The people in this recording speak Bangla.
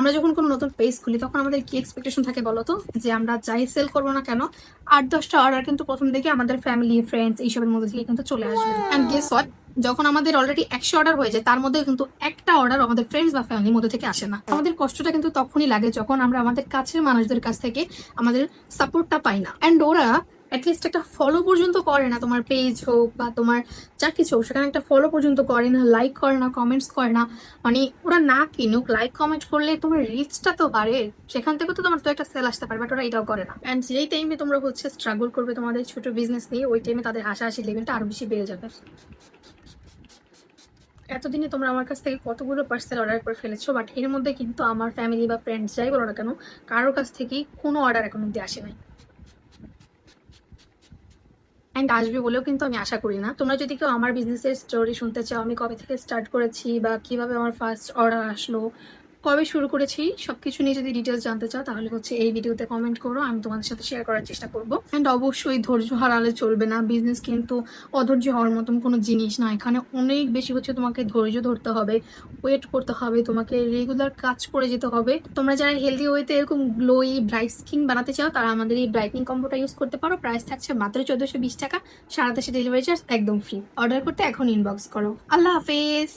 আমরা যখন কোনো নতুন পেজ খুলি তখন আমাদের কি এক্সপেকটেশন থাকে বলো তো? যে আমরা যাই সেল করব না কেন আট দশটা অর্ডার কিন্তু প্রথম থেকে আমাদের ফ্যামিলি ফ্রেন্ডস এইসবের মধ্যে থেকে কিন্তু চলে আসবে। অ্যান্ড গেস হোয়াট যখন আমাদের অলরেডি একশো অর্ডার হয়ে যায় তার মধ্যে কিন্তু একটা অর্ডার আমাদের ফ্রেন্ডস বা ফ্যামিলির মধ্যে থেকে আসে না। আমাদের কষ্টটা কিন্তু তখনই লাগে যখন আমরা আমাদের কাছের মানুষদের কাছ থেকে আমাদের সাপোর্টটা পাই না। অ্যান্ড ওরা অ্যাটলিস্ট একটা ফলো পর্যন্ত করে না তোমার পেজ হোক বা তোমার যা কিছু হোক, সেখানে একটা ফলো পর্যন্ত করে না লাইক করে না কমেন্টস করে না। মানে ওরা না কিনুক লাইক কমেন্ট করলে তোমার রিচটা তো বাড়ে। সেখান থেকে তো তোমার তো একটা সেল আসতে পারে বাট ওরা এটাও করে না। অ্যান্ড যেই টাইমে তোমরা হচ্ছে স্ট্রাগল করবে তোমাদের ছোট বিজনেস নিয়ে, ওই টাইমে তাদের হাসাহাসি লেভেলটা আরও বেশি বেড়ে যাবে। এতদিনে তোমরা আমার কাছ থেকে কতগুলো পার্সেল অর্ডার করে ফেলেছো বাট এর মধ্যে কিন্তু আমার ফ্যামিলি বা ফ্রেন্ডস যাই বলো না কেন, কারোর কাছ থেকেই কোনো অর্ডার এখন অব্দি আসে নাই। অ্যান্ড আসবে বলেও কিন্তু আমি আশা করি না। তোমরা যদি কেউ আমার বিজনেসের স্টোরি শুনতে চাও, আমি কবে থেকে স্টার্ট করেছি বা কীভাবে আমার ফার্স্ট অর্ডার আসলো কবে শুরু করেছি সবকিছু নিয়ে যদি ডিটেলস জানতে চাও, তাহলে হচ্ছে এই ভিডিওতে কমেন্ট করো, আমি তোমাদের সাথে শেয়ার করার চেষ্টা করব। অ্যান্ড অবশ্যই ধৈর্য হারালে চলবে না বিজনেস কিন্তু অধৈর্য হওয়ার মতন কোনো জিনিস না। এখানে অনেক বেশি হচ্ছে তোমাকে ধৈর্য ধরতে হবে ওয়েট করতে হবে, তোমাকে রেগুলার কাজ করে যেতে হবে। তোমরা যারা হেলদি ওয়েতে এরকম গ্লোই ব্রাইট স্কিন বানাতে চাও, তারা আমাদের এই ব্রাইটনিং কম্বোটা ইউজ করতে পারো। প্রাইস থাকছে মাত্র চোদ্দোশো বিশ টাকা। সারা দেশে ডেলিভারি চার্জ একদম ফ্রি অর্ডার করতে এখন ইনবক্স করো। আল্লাহ হাফেজ!